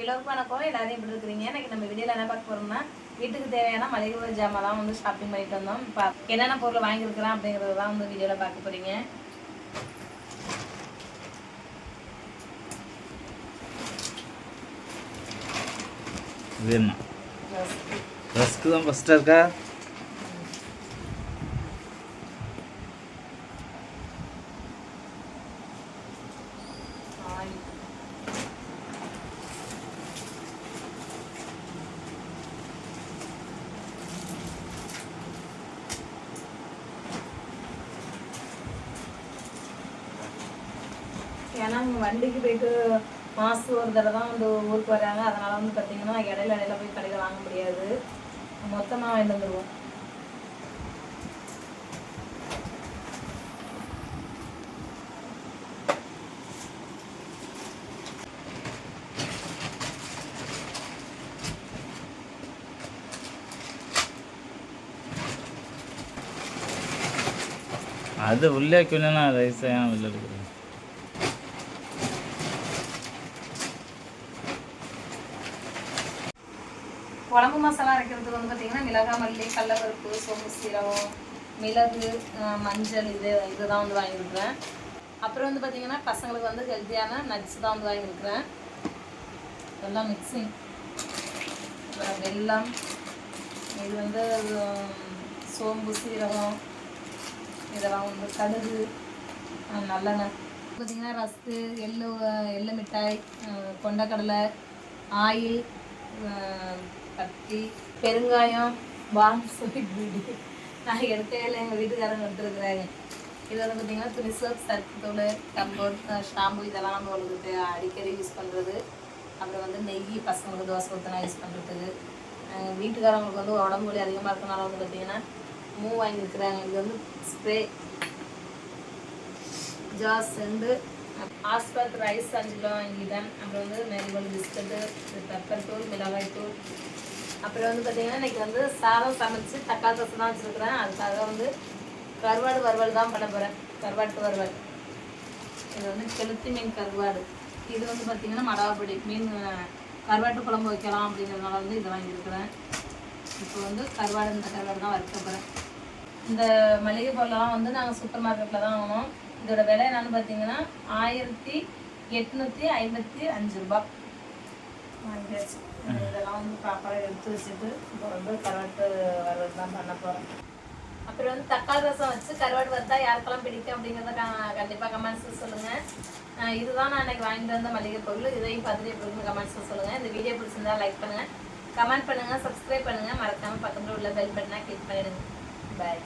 எல்லோருக்கும் வணக்கம் எல்லாரும் எப்படி இருக்கிறீங்க? எனக்கு நம்ம வீடியோவில் என்ன பார்க்க போறோம்னா வீட்டுக்கு தேவையான மளிகை ஜாமான் வந்து ஷாப்பிங் பண்ணிட்டு வந்தோம். இப்போ என்னென்ன பொருள் வாங்கியிருக்கிறோம் அப்படிங்கிறது தான் வந்து வீடியோவில் பார்க்க போறீங்க. இது என்ன? ரஸ்க்கு தான் ஃபஸ்ட்டாக இருக்கா ஆயில். ஏன்னா அவங்க வண்டிக்கு போயிட்டு மாசம் ஒரு தடவை தான் வந்து ஊருக்கு வராங்க. அதனால வந்து பார்த்தீங்கன்னா இடையில இடையில போய் கடையில் வாங்க முடியாது. மொத்தமாக வாங்கிட்டு வந்துடுவோம் அது உள்ளே வைக்கலன்னா ரைஸ் ஏன் உள்ள குழம்பு மசாலா அரைக்கிறதுக்கு வந்து பார்த்தீங்கன்னா மிளகா மல்லி கடலப்பருப்பு சோம்பு சீரகம் மிளகு மஞ்சள் இது இதுதான் வந்து வாங்கியிருக்கிறேன். அப்புறம் வந்து பார்த்தீங்கன்னா பசங்களுக்கு வந்து ஹெல்த்தியான நட்ஸ் தான் வந்து வாங்கியிருக்கிறேன். எல்லாம் மிக்சிங் வெல்லம். இது வந்து சோம்பு சீரகம். இதெல்லாம் வந்து கடுகு நல்லெண்ணெய். பார்த்தீங்கன்னா ரஸ்க்கு எள்ளு எள்ளு மிட்டாய் கொண்டக்கடலை ஆயில் கத்தி பெருங்காயம் பாம் ஸ்வீட் பீடி நான் எடுக்கையில் எங்கள் வீட்டுக்காரங்க எடுத்துருக்குறாங்க இது வந்து பார்த்தீங்கன்னா துணி சோப் தூள் கம்போர்ட் ஷாம்பு இதெல்லாம் நம்ம உங்களுக்கு அடிக்கடி யூஸ் பண்ணுறது அப்புறம் வந்து நெய் பசங்களுக்கு தோசை ஊற்றினா யூஸ் பண்ணுறதுக்கு வீட்டுக்காரங்களுக்கு வந்து உடம்பு வலி அதிகமாக இருக்கனால வந்து பார்த்தீங்கன்னா மூ வாங்கியிருக்கிறாங்க இது வந்து ஸ்ப்ரே ஜாஸ் ரெண்டு ஆஸ்பத் ரைஸ் அஞ்சு கிலோ வாங்கிட்டேன் அப்புறம் வந்து மேரிகோல்டு பிஸ்கட்டு பெப்பர் தூள் மிளகாய் தூள். அப்புறம் வந்து பார்த்தீங்கன்னா இன்னைக்கு வந்து சாதம் சமைச்சு தக்காளி ரசம் தான் வச்சுருக்குறேன். அதுக்காக வந்து கருவாடு வறுவல் தான் பண்ண போகிறேன் கருவாட்டு வறுவல். இது வந்து கெளுத்தி மீன் கருவாடு. இது வந்து பார்த்திங்கன்னா மடாவப்படி மீன் கருவாட்டு குழம்பு வைக்கலாம் அப்படிங்கிறதுனால வந்து இதை வாங்கியிருக்கிறேன். இப்போ வந்து கருவாடு இந்த கருவாடு தான் வறுக்க போகிறேன் இந்த மளிகை பொருளெல்லாம் வந்து நாங்கள் சூப்பர் மார்க்கெட்டில் தான் வாங்கினோம். இதோட விலை என்னன்னு பார்த்தீங்கன்னா ஆயிரத்தி எட்நூற்றி ஐம்பத்தி அஞ்சு ரூபாய். வாங்கியாச்சு. இதெல்லாம் வந்து ப்ராப்பராக எடுத்து வச்சுட்டு இப்போ வந்து கருவாட்டு வறுவல் தான் பண்ண போகிறேன் அப்புறம் வந்து தக்காளி ரசம் வச்சு கருவாடு வறுத்தா யாருக்கெல்லாம் பிடிக்கும் அப்படிங்கிறத கண்டிப்பாக கமெண்ட்ஸில் சொல்லுங்கள் இதுதான் நான் இன்னைக்கு வாங்கிட்டு வந்த மளிகை பொருள். இதையும் பார்த்துட்டு எப்படி கமெண்ட்ஸில் சொல்லுங்கள் இந்த வீடியோ பிடிச்சிருந்தா லைக் பண்ணுங்கள் கமெண்ட் பண்ணுங்கள் சப்ஸ்கிரைப் பண்ணுங்கள் மறக்காமல் பக்கத்தில் உள்ள பெல் பட்டனை கிளிக் பண்ணிடுங்க. பாய்